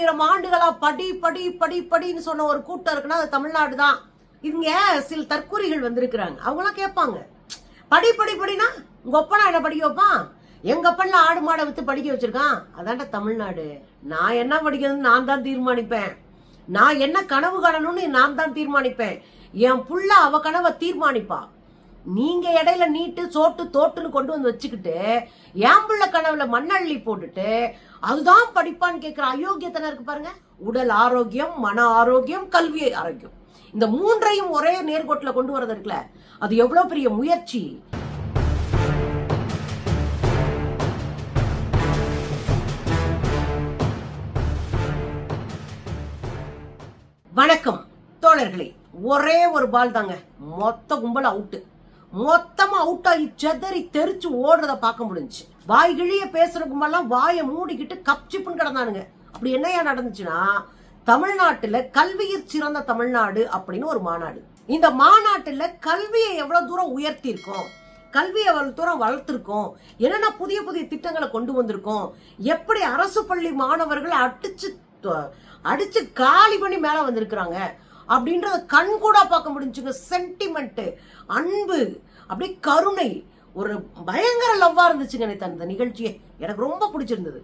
ஆயிரம் ஆண்டுகளா படி படி படி படின்னு சொன்ன ஒரு கூட்டம் இருக்குன்னா அது தமிழ்நாடு தான். இங்க சில தற்கூரிகள் வந்திருக்கிறாங்க. அவங்களாம் கேட்பாங்க. படி படி படினா உங்க ஒப்பனா என்ன படிக்க வைப்பான்? எங்க அப்பன்ல ஆடு மாடை வித்து படிக்க வச்சிருக்கான். அதான்டா தமிழ்நாடு. நான் என்ன படிக்கணும்னு நான் தான் தீர்மானிப்பேன். நான் என்ன கனவு காணணும்னு நான் தான் தீர்மானிப்பேன். என் புள்ள அவ கனவை தீர்மானிப்பா. நீங்க இடையில நீட்டு சோட்டு தோட்டுன்னு கொண்டு வந்து வச்சுக்கிட்டு என் புள்ள கனவுல மண்ணள்ளி போட்டுட்டு அதுதான் படிப்பான்னு கேட்குற அயோக்கியத்தனை இருக்கு பாருங்க. உடல் ஆரோக்கியம் மன ஆரோக்கியம் கல்வி ஆரோக்கியம். இந்த மூன்றையும் ஒரே நேர்கோட்டில் கொண்டு வரது இருக்குல்ல. அது எவ்வளோ பெரிய முயற்சி? வணக்கம் தோழர்களே. ஒரே ஒரு பால் தாங்க. மொத்த கும்பல் அவுட்டு மொத்தமா அவுட் ஆகி செதறி தெரிச்சு ஓடுறத பார்க்க முடிஞ்சுச்சு. வாய் கிழிய பேசுற கும்பல்லாம் வாயை மூடிக்கிட்டு கப்சிப்புன்னு கிடந்தானுங்க. அப்படி என்னையா நடந்துச்சுன்னா தமிழ்நாட்டுல கல்வியில் சிறந்த தமிழ்நாடு அப்படின்னு ஒரு மாநாடு. இந்த மாநாட்டுல கல்வியை எவ்வளவு தூரம் உயர்த்தி இருக்கோம் கல்வியை எவ்வளவு தூரம் வளர்த்துருக்கோம் என்னென்ன புதிய புதிய திட்டங்களை கொண்டு வந்திருக்கோம் எப்படி அரசு பள்ளி மாணவர்களை அடிச்சு அடிச்சு காலி பண்ணி மேல வந்திருக்கிறாங்க அப்படின்றத கண்கூடா பார்க்க முடிஞ்சுங்க. சென்டிமெண்ட் அன்பு அப்படி கருணை ஒரு பயங்கர லவ்வாக இருந்துச்சுங்க நேத்து அந்த நிகழ்ச்சியே. எனக்கு ரொம்ப பிடிச்சிருந்தது.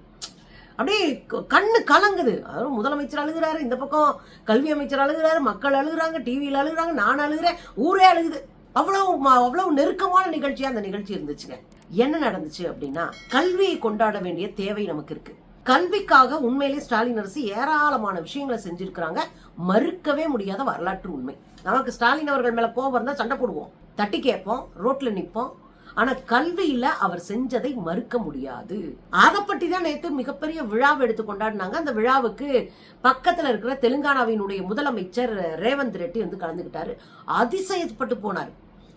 அப்படியே க- கண்ணு கலங்குது. அதாவது முதலமைச்சர் அழுகுறாரு இந்த பக்கம் கல்வி அமைச்சர் அழுகுறாரு மக்கள் அழுகுறாங்க டிவியில் அழுகுறாங்க நான் அழுகுறேன் ஊரே அழுகுது. அவ்வளவு ம- அவ்வளவு நெருக்கமான நிகழ்ச்சியா அந்த நிகழ்ச்சி இருந்துச்சுங்க. என்ன நடந்துச்சு அப்படின்னா கல்வியை கொண்டாட வேண்டிய தேவை நமக்கு இருக்கு. கல்விக்காக உண்மையிலே ஸ்டாலின் அரசு ஏராளமான விஷயங்களை செஞ்சிருக்கிறாங்க. மறுக்கவே முடியாத வரலாற்று உண்மை. நமக்கு ஸ்டாலின் அவர்கள் மேல கோபம் இருந்தால் சண்டை போடுவோம். தட்டி கேட்போம் ரோட்ல நிற்போம் ஆனா கல்வியில அவர் செஞ்சதை மறுக்க முடியாது. அதை பற்றி தான் நேற்று மிகப்பெரிய விழாவை எடுத்து கொண்டாடினாங்க. அந்த விழாவுக்கு பக்கத்துல இருக்கிற தெலுங்கானாவினுடைய முதலமைச்சர் ரேவந்த் ரெட்டி வந்து கலந்துகிட்டாரு அதிசயப்பட்டு போனார்.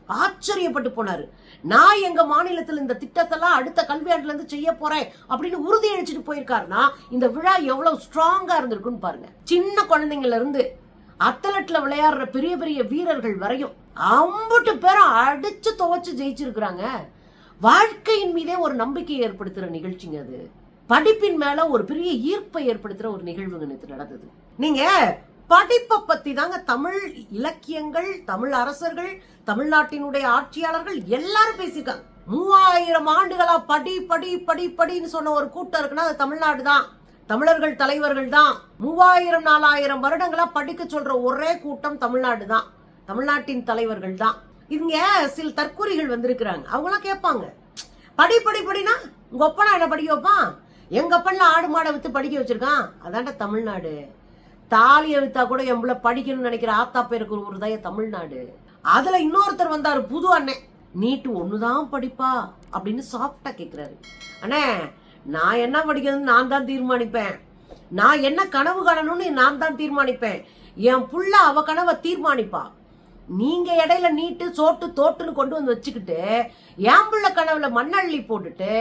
ஆச்சரியப்பட்டு போனாரு. நான் எங்க மாநிலத்தில் இந்த திட்டத்தெல்லாம் அடுத்த கல்வியாண்டுல இருந்து செய்ய போறேன் அப்படின்னு உறுதி அளிச்சுட்டு போயிருக்காருன்னா இந்த விழா எவ்வளவு ஸ்ட்ராங்கா இருந்திருக்குன்னு பாருங்க. சின்ன குழந்தைங்கள்ல இருந்து அத்தலட்ல விளையாடுற பெரிய பெரிய வீரர்கள் வரையும் அம்புட்டு பேரும் அடிச்சு துவைச்சு ஜெயிச்சிருக்கிறாங்க. வாழ்க்கையின் மீதே ஒரு நம்பிக்கையை ஏற்படுத்துற நிகழ்ச்சிங்க அது. படிப்பின் மேல ஒரு பெரிய ஈர்ப்பை ஏற்படுத்துற ஒரு நிகழ்வுங்க நேத்து நடந்தது. நீங்க படிப்பை பத்தி தாங்க தமிழ் இலக்கியங்கள் தமிழ் அரசர்கள் தமிழ்நாட்டினுடைய ஆட்சியாளர்கள் எல்லாரும் பேசியிருக்காங்க. மூவாயிரம் ஆண்டுகளா படி படி படி படின்னு சொன்ன ஒரு கூட்டம் இருக்குன்னா அது தமிழ்நாடு தான். தமிழர்கள் தலைவர்கள் தான். மூவாயிரம் நாலாயிரம் வருடங்களா படிக்க சொல்ற ஒரே கூட்டம் தமிழ்நாடு தான். தமிழ்நாட்டின் தலைவர்கள் தான். இங்க சில தற்கூரிகள் வந்திருக்கிறாங்க. அவங்களாம் கேட்பாங்க. படி படி படினா உங்க ஒப்பனா என்ன படிக்க வைப்பான்? எங்க அப்பன்ல ஆடு மாடை வித்து படிக்க வச்சிருக்கான். அதான்டா தமிழ்நாடு. தாலியை வித்தா கூட என் படிக்கணும்னு நினைக்கிற ஆத்தா பேருக்கு ஒரு உருதாய தமிழ்நாடு. அதுல இன்னொருத்தர் வந்தாரு புது அண்ணன் நீட்டு ஒண்ணுதான் படிப்பா அப்படின்னு சாஃப்டா கேக்குறாரு. அண்ணே நான் என்ன படிக்கணும்னு நான் தான் தீர்மானிப்பேன். நான் என்ன கனவு காணணும்னு நான் தான் தீர்மானிப்பேன். என் புள்ள அவ கனவை தீர்மானிப்பா. நீங்க இடையில நீட்டு சோட்டு தோட்டுன்னு கொண்டு வந்து வச்சுக்கிட்டு ஏம்புள்ள கனவுல மண்ணள்ளி போட்டுட்டு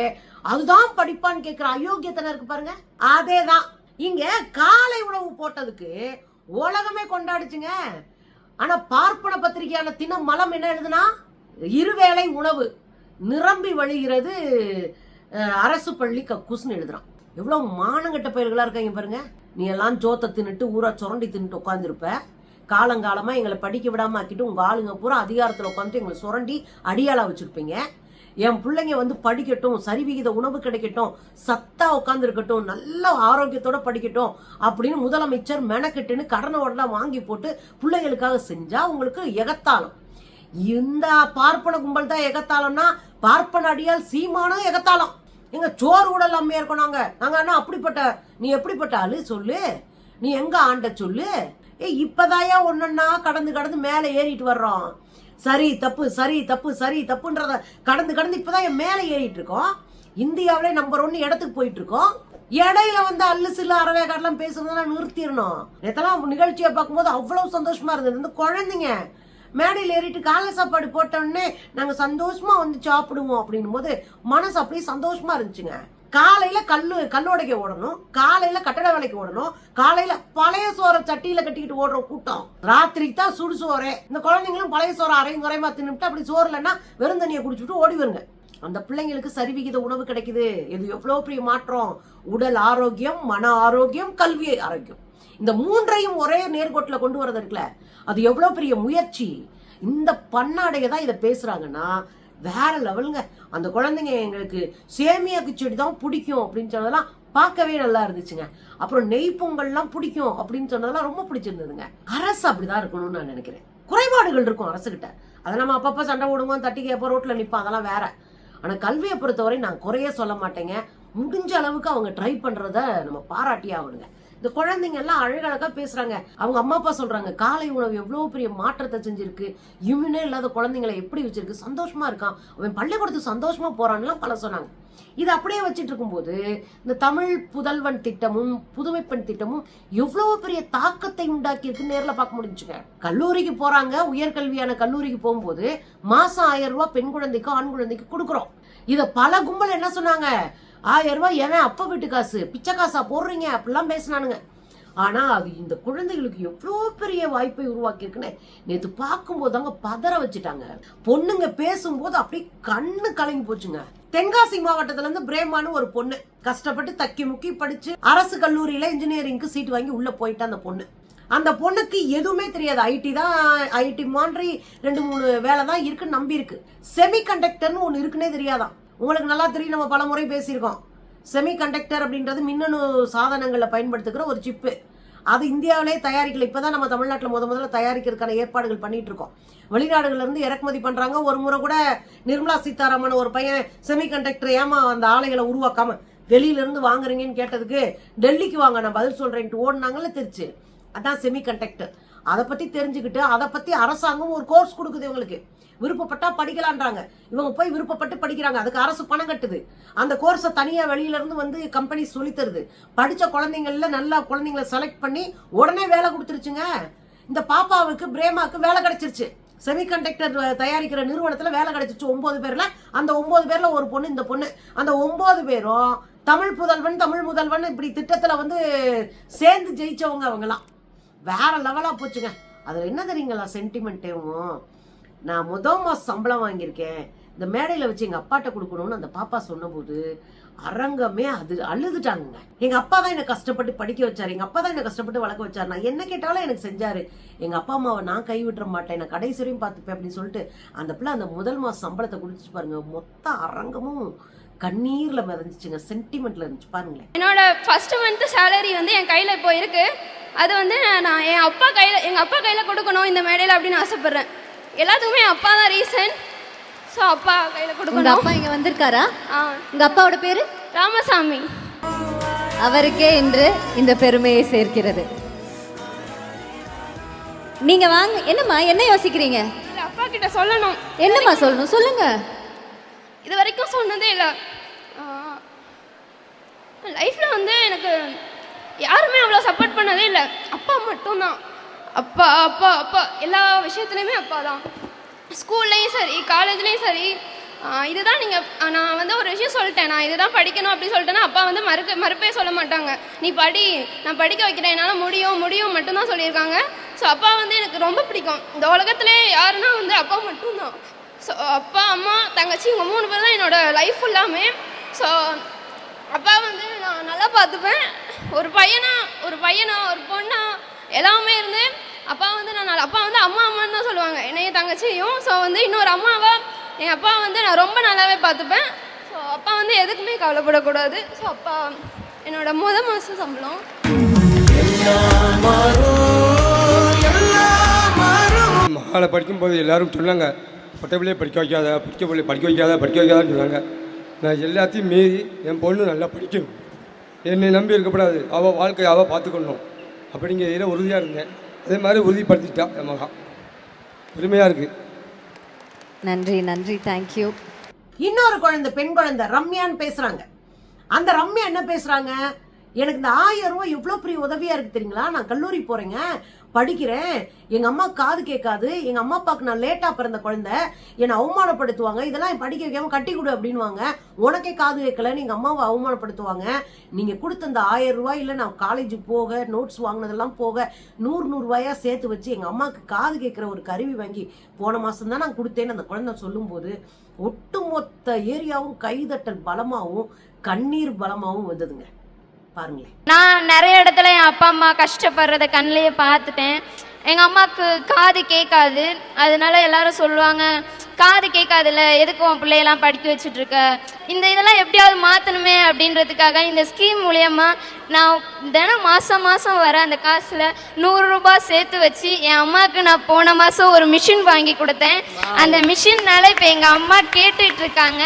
அதுதான் படிப்பான்னு கேட்கிற அயோக்கியத்தனை இருக்கு பாருங்க. அதேதான். இங்க காலை உணவு போட்டதுக்கு உலகமே கொண்டாடுச்சுங்க. ஆனா பார்ப்பன பத்திரிகையான தினம் மலம் என்ன எழுதுனா இருவேளை உணவு நிரம்பி வழிகிறது அரசு பள்ளி கக்கூஸ்னு எழுதுறான். எவ்வளவு மானங்கட்ட பயிர்களா இருக்காங்க பாருங்க. நீ எல்லாம் ஜோத்தை தின்னுட்டு ஊரா சுரண்டி தின்னுட்டு உட்காந்துருப்ப காலங்காலமா எங்களை படிக்க விடாம ஆக்கிட்டு உங்க ஆளுங்க பூரா அதிகாரத்துல உட்காந்துட்டு எங்களை சுரண்டி அடியாளா வச்சிருப்பீங்க. என் பிள்ளைங்க வந்து படிக்கட்டும் சரிவிகித உணவு கிடைக்கட்டும் சத்தா உட்காந்துருக்கட்டும் நல்ல ஆரோக்கியத்தோட படிக்கட்டும் அப்படின்னு முதலமைச்சர் மெனக்கெட்டுன்னு கடனை உடனே வாங்கி போட்டு பிள்ளைகளுக்காக செஞ்சா உங்களுக்கு எகத்தாளம். இந்த பார்ப்பன கும்பல் தான் எகத்தாளம்னா பார்ப்பன அடியால் சீமானும் எகத்தாளம். எங்க சோறு உடல் அம்மையா இருக்கோம் நாங்க. நாங்க என்ன அப்படிப்பட்ட நீ எப்படிப்பட்ட ஆளு? சொல்லு. நீ எங்க ஆண்ட சொல்லு? ஏ இப்பதாயா ஒன்றுன்னா கடந்து கடந்து மேலே ஏறிட்டு வர்றோம். சரி தப்பு சரி தப்பு சரி தப்புன்றத கடந்து கடந்து இப்பதான் என் மேலே ஏறிட்டு இருக்கோம். இந்தியாவிலே நம்பர் ஒன்னு இடத்துக்கு போயிட்டு இருக்கோம். இடையில வந்து அல்லு சில்லு அறவேக்காடெல்லாம் பேசுறதெல்லாம் நிறுத்திடணும். நேத்தெல்லாம் நிகழ்ச்சியை பார்க்கும்போது அவ்வளவு சந்தோஷமா இருந்தது. இந்த குழந்தைங்க மேடையில் ஏறிட்டு காலை சாப்பாடு போட்டோடனே நாங்கள் சந்தோஷமா வந்து சாப்பிடுவோம் அப்படின்னும் போது மனசு அப்படியே சந்தோஷமா இருந்துச்சுங்க. காலையில கல்லு கல்லோடைக்கு ஓடணும். காலையில கட்டட வேலைக்கு ஓடணும். காலையில பழைய சோறை சட்டியில கட்டிக்கிட்டு ஓடுற கூட்டம். ராத்திரிக்கு தான் சுடு சோறு. இந்த குழந்தைங்களும் பழைய சோறு அரையும் குறைமா தின்னுட்டு அப்படி சோறு இல்லைன்னா வெறும் தண்ணியை குடிச்சுட்டு ஓடி வருங்க. அந்த பிள்ளைங்களுக்கு சரிவிகித உணவு கிடைக்குது. இது எவ்வளவு பெரிய மாற்றம்? உடல் ஆரோக்கியம் மன ஆரோக்கியம் கல்வி ஆரோக்கியம். இந்த மூன்றையும் ஒரே நேர்கோட்டில் கொண்டு வரது இருக்குல்ல. அது எவ்வளவு பெரிய முயற்சி. இந்த பண்ணாடையை தான் இதை பேசுறாங்கன்னா வேற லெவலுங்க. அந்த குழந்தைங்க எங்களுக்கு சேமியா கிச்சடி தான் பிடிக்கும் அப்படின்னு சொன்னதெல்லாம் பார்க்கவே நல்லா இருந்துச்சுங்க. அப்புறம் நெய் பொங்கல்லாம் பிடிக்கும் அப்படின்னு சொன்னதெல்லாம் ரொம்ப பிடிச்சிருந்ததுங்க. அரசு அப்படிதான் இருக்கணும்னு நான் நினைக்கிறேன். குறைபாடுகள் இருக்கும் அரசுகிட்ட. அதை நம்ம அப்பப்போ சண்டை போடுவோம் தட்டி கேப்போ ரோட்ல நிற்போம் அதெல்லாம் வேற. ஆனா கல்வியை பொறுத்தவரை நான் குறைய சொல்ல மாட்டேங்க. முடிஞ்ச அளவுக்கு அவங்க ட்ரை பண்றத நம்ம பாராட்டியே ஆகணுங்க. இந்த குழந்தைங்க எல்லாம் அழகழகா பேசுறாங்க. அவங்க அம்மா அப்பா சொல்றாங்க காலை உணவு எவ்வளவு பெரிய மாற்றத்தை செஞ்சிருக்கு. இம்யூனே இல்லாத குழந்தைங்களை எப்படி வச்சிருக்கு? சந்தோஷமா இருக்கான். அவன் பள்ளிக்கூடத்துக்கு சந்தோஷமா போறான்லாம் பல சொன்னாங்க. இது அப்படியே வச்சுட்டு இருக்கும்போது இந்த தமிழ் புதல்வன் திட்டமும் புதுமைப்பெண் திட்டமும் எவ்வளவு பெரிய தாக்கத்தை உண்டாக்கியது நேரில் பார்க்க முடிஞ்சுங்க. கல்லூரிக்கு போறாங்க உயர்கல்வியான கல்லூரிக்கு போகும்போது மாசம் ஆயிரம் ரூபாய் பெண் குழந்தைக்கும் ஆண் குழந்தைக்கு கொடுக்குறோம். இதை பல கும்பல் என்ன சொன்னாங்க? ஆயிரம் ரூபாய் எவன் அப்பா வீட்டு காசு? பிச்சை காசா போடுறீங்க? அப்படிலாம் பேசினானுங்க. ஆனா அது இந்த குழந்தைகளுக்கு எவ்வளோ பெரிய வாய்ப்பை உருவாக்கி இருக்குன்னு நேத்து பார்க்கும்போது தாங்க பதற வச்சுட்டாங்க. பொண்ணுங்க பேசும்போது அப்படியே கண்ணு கலங்கி போச்சுங்க. தென்காசி மாவட்டத்துல இருந்து பிரேமான்னு ஒரு பொண்ணு. கஷ்டப்பட்டு தக்கி முக்கி படிச்சு அரசு கல்லூரியில இன்ஜினியரிங்க்கு சீட் வாங்கி உள்ள போயிட்டு அந்த பொண்ணு. அந்த பொண்ணுக்கு எதுவுமே தெரியாது. ஐடி தான் ஐடி மாதிரி ரெண்டு மூணு வேலை தான் இருக்குன்னு நம்பி இருக்கு செமி கண்டக்டர்னு ஒன்று இருக்குன்னே தெரியாதான் உங்களுக்கு நல்லா தெரியும் நம்ம பல முறை பேசியிருக்கோம். செமிகண்டக்டர் அப்படின்றது மின்னணு சாதனங்களில் பயன்படுத்துகிற ஒரு சிப்பு அது இந்தியாவிலே தயாரிக்கல. இப்பதான் நம்ம தமிழ்நாட்டில் முத முதல்ல தயாரிக்கிறதுக்கான ஏற்பாடுகள் பண்ணிட்டு இருக்கோம் வெளிநாடுகள்லேருந்து இறக்குமதி பண்ணுறாங்க ஒரு முறை கூட நிர்மலா சீதாராமன் ஒரு பையன் செமிகண்டக்டர் ஏமா அந்த ஆலைகளை உருவாக்காம வெளியிலேருந்து வாங்குறீங்கன்னு கேட்டதுக்கு டெல்லிக்கு வாங்க நான் பதில் சொல்கிறேன்ட்டு ஓடினாங்கல்ல திருச்சு. அதான் செமிகண்டக்டர் அதை பற்றி தெரிஞ்சுக்கிட்டு அதை பற்றி அரசாங்கம் ஒரு கோர்ஸ் கொடுக்குது இவங்களுக்கு. விருப்பப்பட்டா படிக்கலான்றாங்க. இவங்க போய் விருப்பப்பட்டு படிக்கிறாங்க. அதுக்கு அரசு பணம் கட்டுது. அந்த கோர்ஸை தனியாக வெளியில இருந்து வந்து கம்பெனி சொல்லித்தருது படித்த படிச்ச குழந்தைங்கள்ல நல்லா குழந்தைங்கள செலக்ட் பண்ணி உடனே வேலை கொடுத்துருச்சுங்க. இந்த பாப்பாவுக்கு பிரேமாவுக்கு வேலை கிடைச்சிருச்சு. செமிகண்டக்டர் தயாரிக்கிற நிறுவனத்தில் வேலை கிடைச்சிச்சு ஒம்பது பேரில். அந்த ஒம்பது பேரில் ஒரு பொண்ணு இந்த பொண்ணு. அந்த ஒம்பது பேரும் தமிழ் புதல்வன் தமிழ் முதல்வன் இப்படி திட்டத்தில் வந்து சேர்ந்து ஜெயிச்சவங்க அவங்களாம். வேற லெவலா போச்சுங்க. அதுல என்ன தெரியுங்களா சென்டிமெண்ட்டேவும் நான் முதல் மாதம் சம்பளம் வாங்கியிருக்கேன். இந்த மேடையில வச்சு எங்க அப்பாட்ட கொடுக்கணும்னு அந்த பாப்பா சொன்னபோது அரங்கமே அது அழுதுட்டாங்க எங்க அப்பா தான் என்ன கஷ்டப்பட்டு படிக்க வச்சாரு. எங்க அப்பா தான் என்ன கஷ்டப்பட்டு வளர்க்க வச்சாரு. நான் என்ன கேட்டாலும் எனக்கு செஞ்சாரு. எங்க அப்பா அம்மாவை நான் கை விட்டுற மாட்டேன். நான் கடைசி வரையும் பார்த்துப்பேன் அப்படின்னு சொல்லிட்டு அந்த பிள்ளை அந்த முதல் மாதம் சம்பளத்தை குடிச்சு பாருங்க. மொத்த அரங்கமும் கண்ணீர்ல மிதந்துச்சுங்க. சென்டிமெண்ட்ல இருந்துச்சு பாருங்களேன். என்னோட ஃபர்ஸ்ட் மந்த் சேலரி வந்து என் கையில் இப்போ இருக்கு. அது வந்து நான் என் அப்பா கையில் எங்கள் அப்பா கையில் கொடுக்கணும் இந்த மேடையில் அப்படின்னு ஆசைப்பட்றேன். எல்லாத்துக்குமே அப்பா தான் ரீசன் ஸோ அப்பா கையில் கொடுக்கணும். அப்பா இங்க வந்திருக்காரா? ஆ. உங்க அப்பாவோட பேரு? ராமசாமி. அவருக்கே இன்று இந்த பெருமையை சேர்க்கிறது. நீங்க வாங்க என்னம்மா என்ன யோசிக்கிறீங்க? இல்லை அப்பா கிட்ட சொல்லணும். என்னம்மா சொல்லணும்? சொல்லுங்க. இது வரைக்கும் சொன்னதே இல்லை. லைஃப்பில் வந்து எனக்கு யாருமே அவ்வளோ சப்போர்ட் பண்ணதே இல்லை. அப்பா மட்டும்தான். அப்பா அப்பா அப்பா. எல்லா விஷயத்துலையுமே அப்பா தான் ஸ்கூல்லையும் சரி காலேஜ்லேயும் சரி இதுதான் நீங்கள் நான் வந்து ஒரு விஷயம் சொல்லிட்டேன். நான் இதுதான் படிக்கணும் அப்படின்னு சொல்லிட்டேன்னா அப்பா வந்து மறுக்க மறுப்பே சொல்ல மாட்டாங்க. நீ படி நான் படிக்க வைக்கிறேன். என்னால் முடியும் முடியும் மட்டும்தான் சொல்லியிருக்காங்க. ஸோ அப்பா வந்து எனக்கு ரொம்ப பிடிக்கும். இந்த உலகத்திலே யாருன்னா வந்து அப்பா மட்டும்தான். ஸோ அப்பா அம்மா தங்கச்சி இவங்க மூணு பேர் தான் என்னோட லைஃப் ஃபுல்லாமே ஸோ அப்பா வந்து நான் நல்லா பார்த்துப்பேன். ஒரு பையனா ஒரு பையனா ஒரு பொண்ணா எல்லாமே இருந்து அப்பா வந்து நான் நல்லா- அப்பா வந்து அம்மா அம்மான்னு தான் சொல்லுவாங்க. என்னைய தங்கச்சியும் ஸோ வந்து இன்னொரு அம்மாவா என் அப்பா வந்து நான் ரொம்ப நல்லாவே பார்த்துப்பேன். ஸோ அப்பா வந்து எதுக்குமே கவலைப்படக்கூடாது. ஸோ அப்பா என்னோட முத மாதம் சம்பளம். மகாலை படிக்கும்போது எல்லாரும் சொன்னாங்க பட்டப்பிள்ளையே படிக்க வைக்காத படிக்க பிள்ளை படிக்க வைக்காத படிக்க வைக்காதான்னு சொன்னாங்க. நான் எல்லாத்தையும் மீறி என் பொண்ணு நல்லா படிக்கணும். என்னை நம்பி இருக்கக்கூடாது அவள் வாழ்க்கையை அவள் பார்த்துக்கணும். அப்படிங்கிறதுல உறுதியாக இருந்தேன். அதே மாதிரி உறுதிப்படுத்திட்டா என் மகா. பெருமையாக இருக்குது நன்றி நன்றி. தேங்க்யூ இன்னொரு குழந்தை பெண் குழந்தை ரம்யான்னு பேசுறாங்க. அந்த ரம்யா என்ன பேசுறாங்க? எனக்கு இந்த ஆயிரம் ரூபாய் எவ்வளோ பெரிய உதவியா இருக்கு தெரியுங்களா? நான் கல்லூரி போறேங்க. படிக்கிறேன். எங்க அம்மா காது கேட்காது. எங்க அம்மா அப்பாவுக்கு நான் லேட்டா பிறந்த குழந்தை. என்னை அவமானப்படுத்துவாங்க. இதெல்லாம் என் படிக்க வைக்காம கட்டி கொடு அப்படின்வாங்க உனக்கே காது கேட்கலன்னு எங்க அம்மாவை அவமானப்படுத்துவாங்க. நீங்க கொடுத்த அந்த ஆயிரம் இல்லை நான் காலேஜ் போக நோட்ஸ் வாங்கினதெல்லாம் போக நூறு நூறுபாயா சேர்த்து வச்சு எங்க அம்மாவுக்கு காது கேட்குற ஒரு கருவி வாங்கி போன மாசம் தான் நான் கொடுத்தேன்னு அந்த குழந்தை சொல்லும்போது ஒட்டுமொத்த ஏரியாவும் கைதட்டல் பலமாகவும் கண்ணீர் பலமாகவும் வந்ததுங்க. பாருங்களேன். நான் நிறைய இடத்துல என் அப்பா அம்மா கஷ்டப்படுறத கண்ணிலேயே பார்த்துட்டேன். எங்கள் அம்மாவுக்கு காது கேட்காது. அதனால எல்லாரும் சொல்லுவாங்க காது கேட்காதுல எதுக்கு உன் பிள்ளையெல்லாம் படிக்க வச்சுட்டு இருக்க இந்த இதெல்லாம் எப்படியாவது மாற்றணுமே அப்படின்றதுக்காக இந்த ஸ்கீம் மூலயமா நான் தினம் மாதம் மாதம் வர அந்த காசில் நூறு ரூபாய் சேர்த்து வச்சு என் அம்மாவுக்கு நான் போன மாதம் ஒரு மிஷின் வாங்கி கொடுத்தேன். அந்த மிஷின்னால இப்போ எங்கள் அம்மா கேட்டுட்டு இருக்காங்க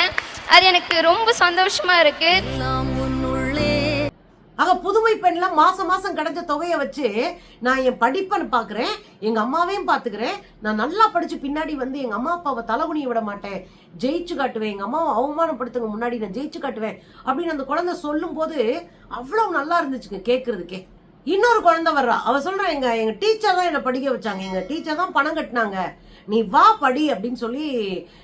அது எனக்கு ரொம்ப சந்தோஷமா இருக்குது ஆக புதுமை பெண்லாம் மாசம் மாசம் கிடைச்ச தொகையை வச்சு நான் என் படிப்பை பார்க்குறேன் எங்கள் அம்மாவையும் பார்த்துக்கிறேன் நான் நல்லா படித்து பின்னாடி வந்து எங்கள் அம்மா அப்பாவை தலைகுனிய விட மாட்டேன். ஜெயிச்சு காட்டுவேன் எங்கள் அம்மாவை அவமானப்படுத்துங்க முன்னாடி நான் ஜெயிச்சு காட்டுவேன் அப்படின்னு அந்த குழந்தை சொல்லும் போது அவ்வளவு நல்லா இருந்துச்சுங்க கேட்குறதுக்கே இன்னொரு குழந்தை வர்றா. அவ சொல்றா எங்க எங்க டீச்சர் தான் என்னை படிக்க வச்சாங்க. எங்க டீச்சர் தான் பணம் கட்டினாங்க. நீ வா படி அப்படின்னு சொல்லி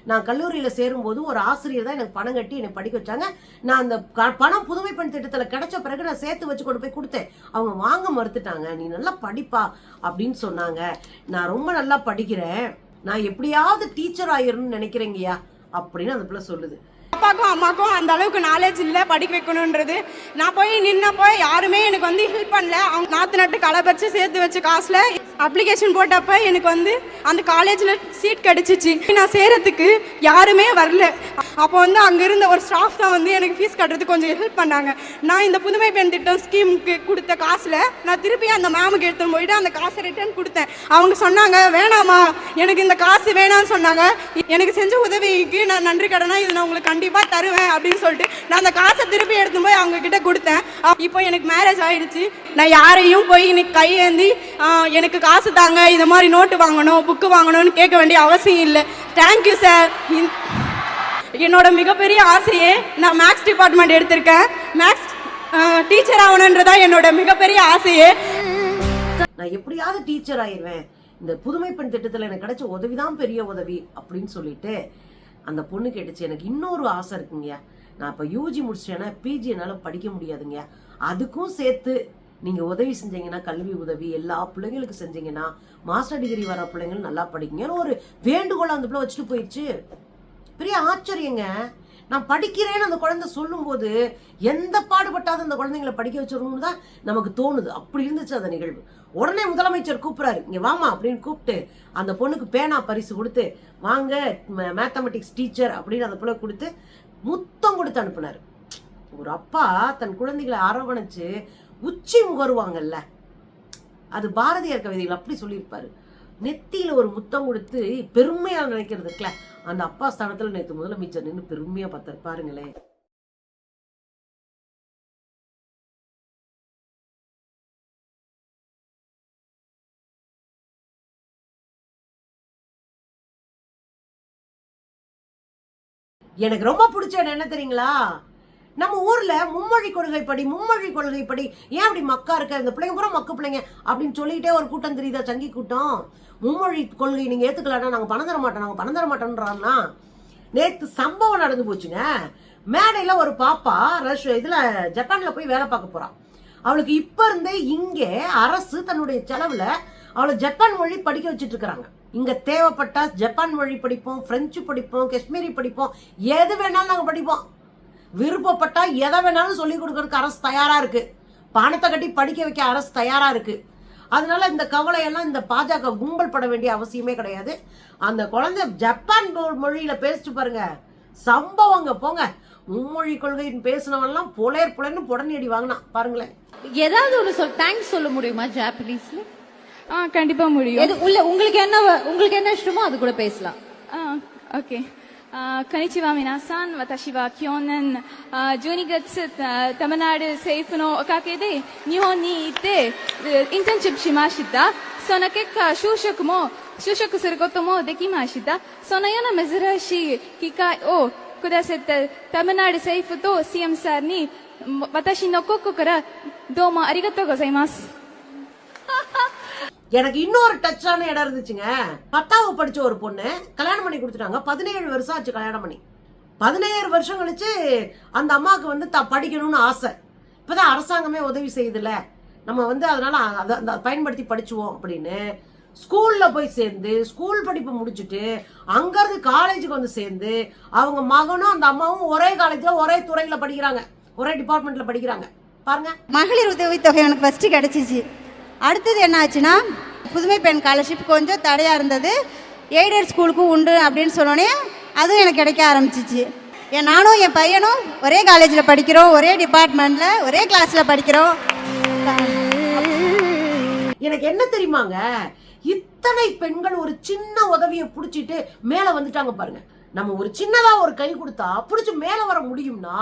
நான் கல்லூரியில சேரும்போது ஒரு ஆசிரியர் தான் எனக்கு பணம் கட்டி என்னை படிக்க வச்சாங்க. நான் அந்த க- பணம் புதுமை பெண் திட்டத்துல கிடைச்ச பிறகு நான் சேர்த்து வச்சு கொண்டு போய் கொடுத்தேன். அவங்க வாங்க மறுத்துட்டாங்க. நீ நல்லா படிப்பா அப்படின்னு சொன்னாங்க. நான் ரொம்ப நல்லா படிக்கிறேன். நான் எப்படியாவது டீச்சர் ஆயிரணும்னு நினைக்கிறேங்கய்யா அப்படின்னு அந்த பிள்ளை சொல்லுது. அப்பாக்கும் அம்மாக்கும் அந்த அளவுக்கு நாலேஜ் இல்லை படிக்க வைக்கணுன்றது. நான் போய் நின்னப்போ யாருமே எனக்கு வந்து ஹெல்ப் பண்ணல. அவங்க நாற்று நட்டு களை பறித்து சேர்த்து வச்ச காசில் அப்ளிகேஷன் போட்டப்ப எனக்கு வந்து அந்த காலேஜில் சீட் கிடச்சிச்சு. நான் சேரத்துக்கு யாருமே வரல. அப்போ வந்து அங்கே இருந்த ஒரு ஸ்டாஃப் தான் வந்து எனக்கு ஃபீஸ் கட்டுறதுக்கு கொஞ்சம் ஹெல்ப் பண்ணாங்க. நான் இந்த புதுமை பெண் திட்டம் ஸ்கீமுக்கு கொடுத்த காசில் நான் திருப்பி அந்த மேமுக்கு எடுத்துன்னு போயிட்டு அந்த காசை ரிட்டர்ன் கொடுத்தேன். அவங்க சொன்னாங்க வேணாமா எனக்கு இந்த காசு வேணாம்னு சொன்னாங்க. எனக்கு செஞ்ச உதவிக்கு நான் நன்றி கடனா இது நான் உங்களுக்கு கண்டிப்பாக கண்டிப்பாக தருவேன் அப்படின்னு சொல்லிட்டு நான் அந்த காசை திருப்பி எடுத்து போய் அவங்க கிட்ட கொடுத்தேன். இப்போ எனக்கு மேரேஜ் ஆயிடுச்சு. நான் யாரையும் போய் இன்னைக்கு கையேந்தி எனக்கு காசு தாங்க இந்த மாதிரி நோட்டு வாங்கணும் புக்கு வாங்கணும்னு கேட்க வேண்டிய அவசியம் இல்லை. தேங்க்யூ சார் என்னோட மிகப்பெரிய ஆசையே நான் மேக்ஸ் டிபார்ட்மெண்ட் எடுத்திருக்கேன். மேக்ஸ் டீச்சர் ஆகணுன்றதா என்னோட மிகப்பெரிய ஆசையே. நான் எப்படியாவது டீச்சர் ஆயிடுவேன். இந்த புதுமை பெண் திட்டத்தில் எனக்கு கிடைச்ச உதவிதான் பெரிய உதவி அப்படின்னு சொல்லிட்டு அந்த பொண்ணு கேட்டுச்சு எனக்கு இன்னொரு ஆசை இருக்குங்கய்யா. நான் இப்போ யூஜி முடிச்சிட்டேன்னா பிஜி என்னால் படிக்க முடியாதுங்க அதுக்கும் சேர்த்து நீங்க உதவி செஞ்சீங்கன்னா கல்வி உதவி எல்லா பிள்ளைங்களுக்கு செஞ்சீங்கன்னா மாஸ்டர் டிகிரி வர பிள்ளைங்களும் நல்லா படிக்குங்கன்னு ஒரு வேண்டுகோள் அந்த பிள்ளை வச்சுட்டு போயிடுச்சு பெரிய ஆச்சரியங்க. நான் படிக்கிறேன்னு அந்த குழந்தை சொல்லும்போது எந்த பாடுபட்டாவது அந்த குழந்தைங்களை படிக்க வச்சிடணும்னு தான் நமக்கு தோணுது. அப்படி இருந்துச்சு அந்த நிகழ்வு. உடனே முதலமைச்சர் கூப்பிடுறாரு இங்கே வாமா அப்படின்னு கூப்பிட்டு அந்த பொண்ணுக்கு பேனா பரிசு கொடுத்து வாங்க மேத்தமெட்டிக்ஸ் டீச்சர் அப்படின்னு அந்த பொண்ணை கொடுத்து முத்தம் கொடுத்து அனுப்புனாரு. ஒரு அப்பா தன் குழந்தைகளை அரவணைச்சு உச்சி முகருவாங்கல்ல. அது பாரதியார் கவிதைகள் அப்படி சொல்லியிருப்பாரு. நெத்தியில ஒரு முத்தம் கொடுத்து பெருமையா நினைக்கிறதுக்குல அந்த அப்பா ஸ்தானத்துல நேற்று முதலமைச்சர் நின்று பெருமையா பார்த்தாரு. பாருங்களேன். எனக்கு ரொம்ப பிடிச்ச என்ன தெரியுங்களா? நம்ம ஊர்ல மும்மொழி கொள்கைப்படி மும்மொழி கொள்கைப்படி ஏன் அப்படி மக்கா இருக்க இந்த பிள்ளைங்க பூரா மக்கு பிள்ளைங்க அப்படின்னு சொல்லிகிட்டே ஒரு கூட்டம் தெரியுதா சங்கி கூட்டம்? மும்மொழி கொள்கை நீங்க ஏத்துக்கலாம்னா நாங்க பணம் தர மாட்டோம். நாங்க பணம் தர மாட்டோம்ன்றான்னா நேத்து சம்பவம் நடந்து போச்சுங்க. மேடையில ஒரு பாப்பா ரஷ் இதுல ஜப்பான்ல போய் வேலை பார்க்க போறான் அவளுக்கு இப்ப இருந்தே இங்கே அரசு தன்னுடைய செலவுல அவளை ஜப்பான் மொழி படிக்க வச்சுட்டு இருக்கிறாங்க. இங்கே தேவைப்பட்டால் ஜப்பான் மொழி படிப்போம் ஃப்ரெஞ்சு படிப்போம் காஷ்மீரி படிப்போம் எது வேணாலும் நாங்கள் படிப்போம். விருப்பப்பட்டால் எதை வேணாலும் சொல்லி கொடுக்கறதுக்கு அரசு தயாராக இருக்குது பணத்தை கட்டி படிக்க வைக்க அரசு தயாராக இருக்குது அதனால இந்த கவலையெல்லாம் இந்த பாஜக கும்பல் பட வேண்டிய அவசியமே கிடையாது. அந்த குழந்தை ஜப்பான் மொழியில் பேசிட்டு பாருங்க. சம்பவங்க போங்க. மும்மொழி கொள்கைன்னு பேசினவன்லாம் புலையர் புலன்னு புடனடி வாங்கினான். பாருங்களேன். ஏதாவது ஒரு சொல் தேங்க்ஸ் சொல்ல முடியுமா ஜாப்பனீஸ்ல ஆ கண்டிப்பா முடியும். எது உள்ள உங்களுக்கு என்ன உங்களுக்கு என்ன இஷ்டமோ அது கூட பேசலாம். ஆ ஓகே. こんにちは皆さん私は去年12月タムナル政府のおかげで日本に行ってインターンシップしましたその結果就職も就職することもできましたそのような珍しい機会をくださったタムナル政府と CM さんに私のここからどうもありがとうございます எனக்கு இன்னொரு டச்சான இடம் இருந்துச்சுங்க. பத்தாவது படிச்ச ஒரு பொண்ணு கல்யாணம் பண்ணி கொடுத்துட்டாங்க. பதினேழு வருஷம் ஆச்சு கல்யாணம் பண்ணி. பதினேழு வருஷம் கழிச்சு அந்த அம்மாவுக்கு வந்து த படிக்கணும்னு ஆசை. இப்போதான் அரசாங்கமே உதவி செய்யுதுல நம்ம வந்து அதனால அதை அந்த பயன்படுத்தி படிச்சுவோம் அப்படின்னு ஸ்கூல்ல போய் சேர்ந்து ஸ்கூல் படிப்பு முடிச்சுட்டு அங்கிருந்து காலேஜுக்கு வந்து சேர்ந்து அவங்க மகனும் அந்த அம்மாவும் ஒரே காலேஜ்ல ஒரே துறையில் படிக்கிறாங்க. ஒரே டிபார்ட்மெண்ட்ல படிக்கிறாங்க. பாருங்க. மகளிர் உதவித்தொகை எனக்கு ஃபஸ்ட்டு கிடச்சிச்சு. அடுத்தது என்ன ஆச்சுன்னா புதுமை பெண் ஸ்காலர்ஷிப் கொஞ்சம் தடையாக இருந்தது. எய்டட் ஸ்கூலுக்கும் உண்டு அப்படின்னு சொன்னோடனே அதுவும் எனக்கு கிடைக்க ஆரம்பிச்சிச்சு. என் நானும் என் பையனும் ஒரே காலேஜில் படிக்கிறோம் ஒரே டிபார்ட்மெண்ட்டில் ஒரே கிளாஸில் படிக்கிறோம். எனக்கு என்ன தெரியுமாங்க? இத்தனை பெண்கள் ஒரு சின்ன உதவியை பிடிச்சிட்டு மேலே வந்துட்டாங்க பாருங்க. நம்ம ஒரு சின்னதாக ஒரு கை கொடுத்தா பிடிச்சி மேலே வர முடியும்னா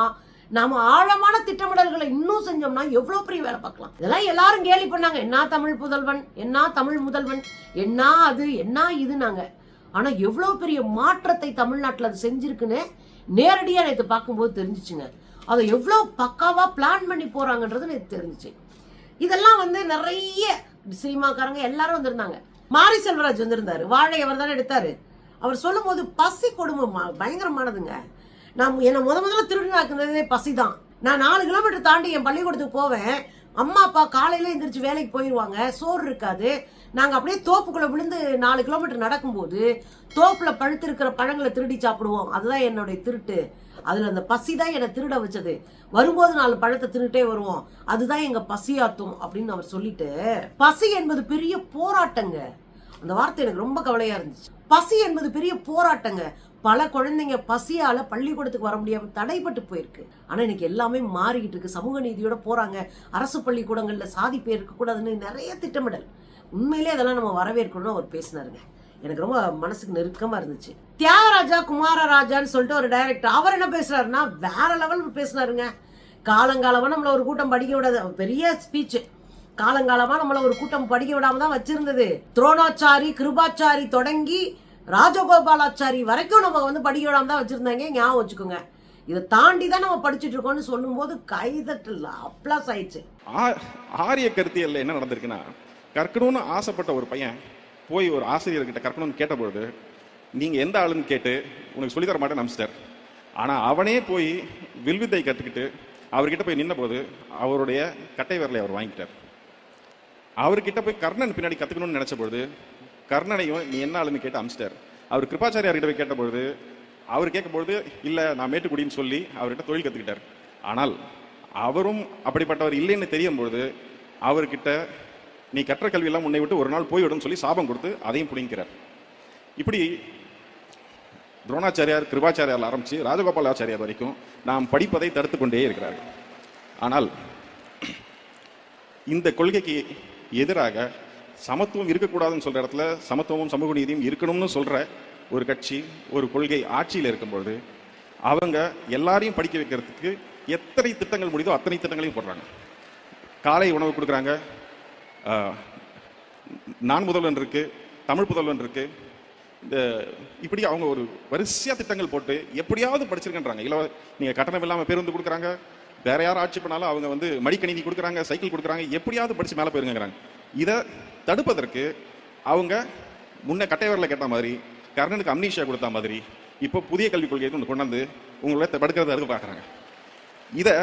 நாம ஆழமான திட்டமிடல்களை இன்னும் செஞ்சோம்னா எவ்வளவு பெரிய வேலை பார்க்கலாம். இதெல்லாம் எல்லாரும் கேலி பண்ணாங்க. என்ன தமிழ் புதல்வன்? என்ன தமிழ் முதல்வன்? என்ன அது? என்ன இதுனாங்க. ஆனா எவ்வளவு பெரிய மாற்றத்தை தமிழ்நாட்டில் அது செஞ்சிருக்குன்னு நேரடியா நேற்று பார்க்கும்போது தெரிஞ்சிச்சுங்க. அதை எவ்வளவு பக்காவா பிளான் பண்ணி போறாங்கன்றது எனக்கு தெரிஞ்சிச்சு. இதெல்லாம் வந்து நிறைய சினிமாக்காரங்க எல்லாரும் வந்திருந்தாங்க. மாரி செல்வராஜ் வந்திருந்தாரு. வாழை அவர் தானே எடுத்தாரு. அவர் சொல்லும்போது பசி கொடுமை பயங்கரமானதுங்க. நான் என்னை முத முதல்ல திருடினாக்குனதே பசி தான் நான் நாலு கிலோமீட்டர் தாண்டி என் பள்ளிக்கூடத்துக்கு போவேன். அம்மா அப்பா காலையில் எந்திரிச்சு வேலைக்கு போயிடுவாங்க சோறு இருக்காது. நாங்கள் அப்படியே தோப்புக்குள்ளே விழுந்து நாலு கிலோமீட்டர் நடக்கும்போது தோப்பில் பழுத்து இருக்கிற பழங்களை திருடி சாப்பிடுவோம். அதுதான் என்னுடைய திருட்டு. அதில் அந்த பசி தான் என்னை திருட வச்சது. வரும்போது நாலு பழத்தை திருட்டே வருவோம். அதுதான் எங்கள் பசியாத்தும் அப்படின்னு அவர் சொல்லிட்டு பசி என்பது பெரிய போராட்டங்க. அந்த வார்த்தை எனக்கு ரொம்ப கவலையாக இருந்துச்சு. பசி என்பது பெரிய போராட்டங்க. பல குழந்தைங்க பசியால பள்ளிக்கூடத்துக்கு வர முடியாமல் தடைப்பட்டு போயிருக்கு. ஆனா இன்னைக்கு எல்லாமே மாறிக்கிட்டு இருக்கு. சமூக நீதியோட போறாங்க. அரசு பள்ளிக்கூடங்கள்ல சாதி பேர் இருக்கக்கூடாதுன்னு நிறைய திட்டமிடல். உண்மையிலே அதெல்லாம் நம்ம வரவேற்கணும்னு அவர் பேசினாருங்க. எனக்கு ரொம்ப மனசுக்கு நெருக்கமா இருந்துச்சு. தியாகராஜா குமாரராஜான்னு சொல்லிட்டு ஒரு டைரக்டர் அவர் என்ன பேசுறாருன்னா வேற லெவல் பேசினாருங்க. காலங்காலமா நம்மள ஒரு கூட்டம் படிக்க விடாது பெரிய ஸ்பீச் காலங்காலமா நம்மள ஒரு கூட்டம் படிக்க விடாம தான் வச்சிருந்தது. துரோணாச்சாரி கிருபாச்சாரி தொடங்கி ராஜகோபாலாச்சாரி வரைக்கும் நம்ம வந்து படிக்கலாம் தான் வச்சுருந்தாங்க. ஞாபகம் வச்சுக்கோங்க. இதை தாண்டி தான் நம்ம படிச்சுட்டு இருக்கோம்னு சொல்லும்போது கைதட்டல அப்ளாஸ் ஆயிடுச்சு. ஆரிய கருத்தியல்ல என்ன நடந்திருக்குன்னா கற்கணும்னு ஆசைப்பட்ட ஒரு பையன் போய் ஒரு ஆசிரியர்கிட்ட கற்கணும்னு கேட்டபொழுது நீங்கள் எந்த ஆளுன்னு கேட்டு உனக்கு சொல்லித்தர தர மாட்டேன்னு ஆனால் அவனே போய் வில்வித்தை கற்றுக்கிட்டு அவர்கிட்ட போய் நின்னபோது அவருடைய கட்டை விரலை அவர் வாங்கிட்டார் அவர்கிட்ட போய் கர்ணன் பின்னாடி கற்றுக்கணும்னு நினச்சபொழுது கர்ணனையும் நீ என்ன ஆளுன்னு கேட்டு அமிச்சிட்டார். அவர் கிருபாச்சாரியார்கிட்ட போய் கேட்டபொழுது அவர் கேட்கும்பொழுது இல்லை நான் மேட்டுக்குடின்னு சொல்லி அவர்கிட்ட தொழில் கற்றுக்கிட்டார் ஆனால் அவரும் அப்படிப்பட்டவர் இல்லைன்னு தெரியும் பொழுது அவர்கிட்ட நீ கற்ற கல்வியெல்லாம் உன்னை விட்டு ஒரு நாள் போய்விடும் சொல்லி சாபம் கொடுத்து அதையும் பிடிங்கிறார் இப்படி துரோணாச்சாரியார் கிருபாச்சாரியார் ஆரம்பித்து ராஜகோபாலாச்சாரியார் வரைக்கும் நாம் படிப்பதை தடுத்து கொண்டே இருக்கிறார்கள். ஆனால் இந்த கொள்கைக்கு எதிராக சமத்துவம் இருக்கக்கூடாதுன்னு சொல்ற இடத்துல சமத்துவமும் சமூக நீதியும் இருக்கணும்னு சொல்ற ஒரு கட்சி ஒரு கொள்கை ஆட்சியில் இருக்கும்பொழுது அவங்க எல்லாரையும் படிக்க வைக்கிறதுக்கு எத்தனை திட்டங்கள் முடியுதோ அத்தனை திட்டங்களையும் போடுறாங்க. காலை உணவு கொடுக்குறாங்க. நான் முதல்வன் இருக்கு தமிழ் புதல்வன் இருக்கு. இந்த இப்படி அவங்க ஒரு வரிசையாக திட்டங்கள் போட்டு எப்படியாவது படிச்சிருக்கன்றாங்க. இல்லை நீங்கள் கட்டணம் இல்லாமல் பேருந்து கொடுக்குறாங்க. வேற யாரும் ஆட்சி பண்ணாலும் அவங்க வந்து மடிக்கணினி கொடுக்குறாங்க சைக்கிள் கொடுக்குறாங்க. எப்படியாவது படிச்சு மேலே போயிருங்கிறாங்க இதை தடுப்பதற்கு அவங்க முன்ன கட்டைவரில் கேட்ட மாதிரி கர்ணனுக்கு அம்னீஷியா கொடுத்த மாதிரி இப்போ புதிய கல்விக் கொள்கையை ஒன்று கொண்டாந்து உங்களை தடுக்கிறத அதுக்கு பார்க்குறாங்க? இதை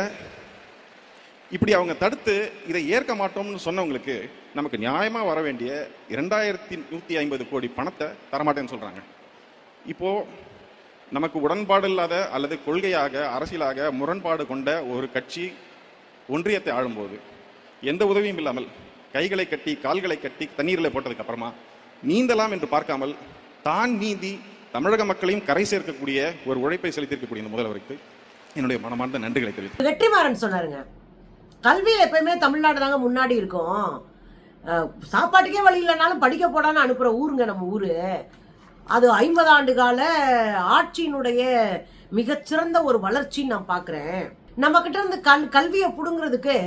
இப்படி அவங்க தடுத்து இதை ஏற்க மாட்டோம்னு சொன்னவங்களுக்கு நமக்கு நியாயமாக வர வேண்டிய இரண்டாயிரத்தி நூற்றி ஐம்பது கோடி பணத்தை தரமாட்டேன்னு சொல்கிறாங்க இப்போது நமக்கு உடன்பாடு இல்லாத அல்லது கொள்கையாக அரசியலாக முரண்பாடு கொண்ட ஒரு கட்சி ஒன்றியத்தை ஆளும்போது எந்த உதவியும் இல்லாமல் கைகளை கட்டி கால்களை கட்டி தண்ணீரில் போட்டதுக்கு அப்புறமா நீந்தலாம் என்று பார்க்காமல் தான் நீந்தி தமிழக மக்களையும் கரை சேர்க்கக்கூடிய ஒரு உழைப்பை செலுத்தியிருக்கக்கூடிய இந்த முதல்வருக்கு என்னுடைய மனமார்ந்த நன்றிகளை தெரிவித்து வெற்றிமாறன் சொன்னாருங்க. கல்வியில் எப்பயுமே தமிழ்நாடு தாங்க முன்னாடி இருக்கும். சாப்பாட்டுக்கே வழி இல்லைனாலும் படிக்க போடான்னு அனுப்புற ஊருங்க நம்ம ஊரு. அது ஐம்பது ஆண்டு கால ஆட்சியினுடைய மிகச்சிறந்த ஒரு வளர்ச்சின்னு நான் பார்க்குறேன் நம்ம கிட்ட இருந்து கல் கல்வியை பிடுங்குறதுக்கு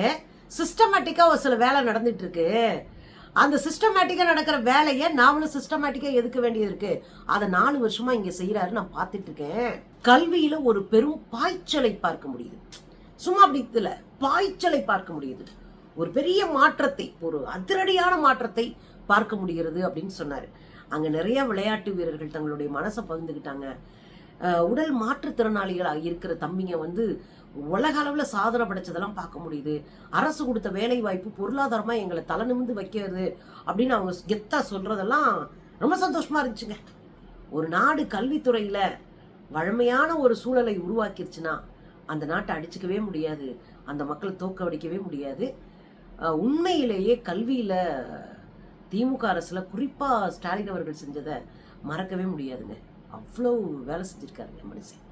சிஸ்டமேட்டிக்கா ஒரு சில வேலை நடந்துட்டு இருக்கு அந்த சிஸ்டமேட்டிக்கா நடக்கிற வேலையை நாமளும் சிஸ்டமேட்டிக்கா எதுக்க வேண்டியது இருக்கு? அதை நாலு வருஷமா இங்க செய்யறாரு நான் பார்த்துட்டு இருக்கேன் கல்வியில ஒரு பெரும் பாய்ச்சலை பார்க்க முடியுது. சும்மா அப்படி பாய்ச்சலை பார்க்க முடியுது. ஒரு பெரிய மாற்றத்தை ஒரு அதிரடியான மாற்றத்தை பார்க்க முடிகிறது அப்படின்னு சொன்னாரு. அங்க நிறைய விளையாட்டு வீரர்கள் தங்களுடைய மனசை பகிர்ந்துக்கிட்டாங்க. உடல் மாற்றுத்திறனாளிகளாக இருக்கிற தம்பிங்க வந்து உலக அளவில் சாதனை படைச்சதெல்லாம் பார்க்க முடியுது. அரசு கொடுத்த வேலை வாய்ப்பு பொருளாதாரமாக எங்களை தலை நிமிந்து வைக்கிறது அப்படின்னு அவங்க கெத்தாக சொல்கிறதெல்லாம் ரொம்ப சந்தோஷமாக இருந்துச்சுங்க. ஒரு நாடு கல்வித்துறையில் வழமையான ஒரு சூழலை உருவாக்கிருச்சுன்னா அந்த நாட்டை அடிச்சுக்கவே முடியாது. அந்த மக்களை தோக்கடிக்கவே முடியாது. உண்மையிலேயே கல்வியில் திமுக அரசில் குறிப்பாக ஸ்டாலின் அவர்கள் செஞ்சதை மறக்கவே முடியாதுங்க. அவ்வளோ வேலை செஞ்சுருக்காருங்க மனுஷன்.